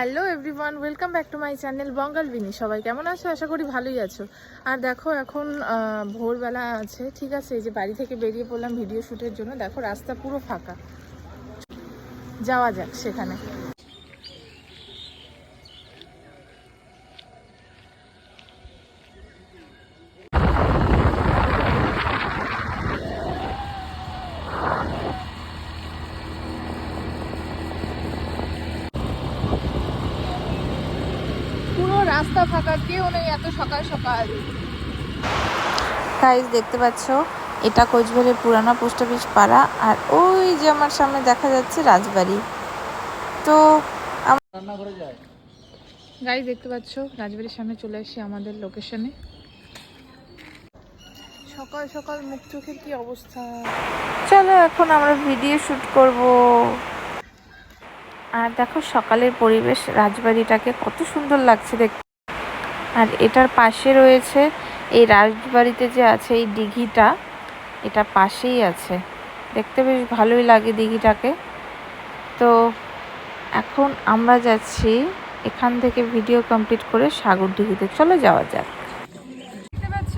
Hello everyone welcome back to my channel Bangal Bini সবাই কেমন আছো? আশা করি ভালোই আছো। আর দেখো, এখন ভোরবেলা আছে, ঠিক আছে? এই যে বাড়ি থেকে বেরিয়ে পড়লাম ভিডিও শ্যুটের জন্য। দেখো, রাস্তা পুরো ফাঁকা। যাওয়া যাক সেখানে। রাস্তা ফাঁকা কেউ নেই এত সকাল সকাল। গাইজ দেখতে পাচ্ছ? এটা কোচবিহারের পুরানো পোস্ট অফিস পাড়া আর ওই যে আমার সামনে দেখা যাচ্ছে রাজবাড়ি। তো গাড়ি দেখতে পাচ্ছ? রাজবাড়ির সামনে চলে আসি আমাদের লোকেশনে সকাল সকাল মুখ চোখের কি অবস্থা? চলো এখন আমরা ভিডিও শুট করব। আর দেখো সকালের পরিবেশ রাজবাড়িটাকে কত সুন্দর লাগছে দেখতে আর এটার পাশে রয়েছে এই রাজবাড়িতে যে আছে এই দিঘিটা এটা পাশেই আছে। দেখতে বেশ ভালোই লাগে দিঘিটাকে। তো এখন আমরা যাচ্ছি এখান থেকে ভিডিও কমপ্লিট করে সাগর দিঘিতে চলে যাওয়া যাক। দেখতে পাচ্ছ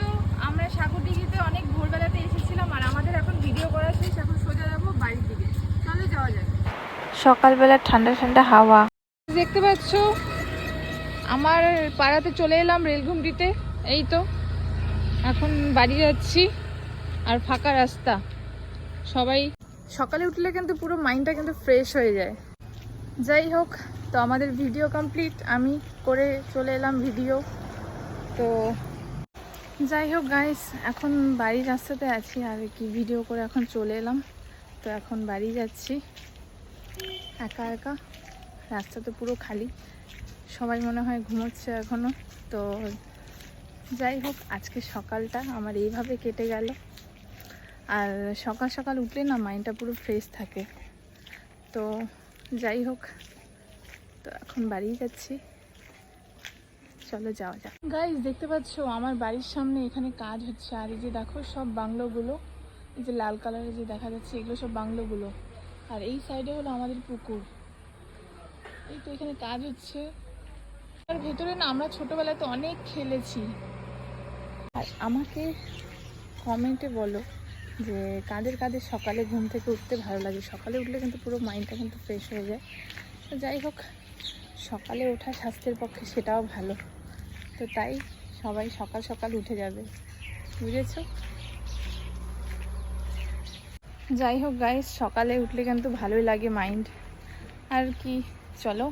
আমরা সাগরদিঘিতে অনেক ভোরবেলাতে এসেছিলাম আর আমাদের এখন ভিডিও করা শেষ এখন সোজা যাব বাড়ির দিকে। চলে যাওয়া যাক। সকালবেলা ঠান্ডা ঠান্ডা হাওয়া। দেখতে পাচ্ছ আমার পাড়াতে চলে এলাম রেলঘুমটিতে এই তো। এখন বাড়ি যাচ্ছি আর ফাঁকা রাস্তা। সবাই সকালে উঠলে কিন্তু পুরো মাইন্ডটা কিন্তু ফ্রেশ হয়ে যায়। যাই হোক, তো আমাদের ভিডিও কমপ্লিট। আমি করে চলে এলাম ভিডিও। তো যাই হোক গাইস এখন বাড়ির রাস্তাতে আছি আর কি ভিডিও করে এখন চলে এলাম। তো এখন বাড়ি যাচ্ছি। একা একা। রাস্তা তো পুরো খালি। সবাই মনে হয় ঘুমোচ্ছে এখনও। তো যাই হোক, আজকে সকালটা আমার এইভাবে কেটে গেল। আর সকাল সকাল উঠলে না মাইন্ডটা পুরো ফ্রেশ থাকে। তো যাই হোক, তো এখন বাড়ি যাচ্ছি। চলো যাওয়া যাক। গাইজ দেখতে পাচ্ছ, আমার বাড়ির সামনে এখানে কাজ হচ্ছে। আর এই যে দেখো, সব বাংলোগুলো, এই যে লাল কালারের যে দেখা যাচ্ছে, এগুলো সব বাংলোগুলো। আর এই সাইডে হলো আমাদের পুকুর। এই তো এখানে কাজ হচ্ছে। আর ভেতরে না আমরা ছোটবেলাতে অনেক খেলেছি। আর আমাকে কমেন্টে বলো যে কাদের কাদের সকালে ঘুম থেকে উঠতে ভালো লাগে। সকালে উঠলে কিন্তু পুরো মাইন্ডটা কিন্তু ফ্রেশ হয়ে যায়। তো যাই হোক, সকালে ওঠা স্বাস্থ্যের পক্ষে সেটাও ভালো। তো তাই সবাই সকাল সকাল উঠে যাবে। বুঝেছ? যাই হোক গাইস সকালে উঠলে কিন্তু ভালোই লাগে মাইন্ড আর কি, চলো।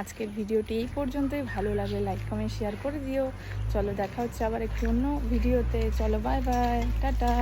আজকের ভিডিওটি এই পর্যন্তই। ভালো লাগে লাইক কমেন্ট শেয়ার করে দিও। চলো দেখা হচ্ছে আবার একটি অন্য ভিডিওতে। চলো বাই বাই টাটা।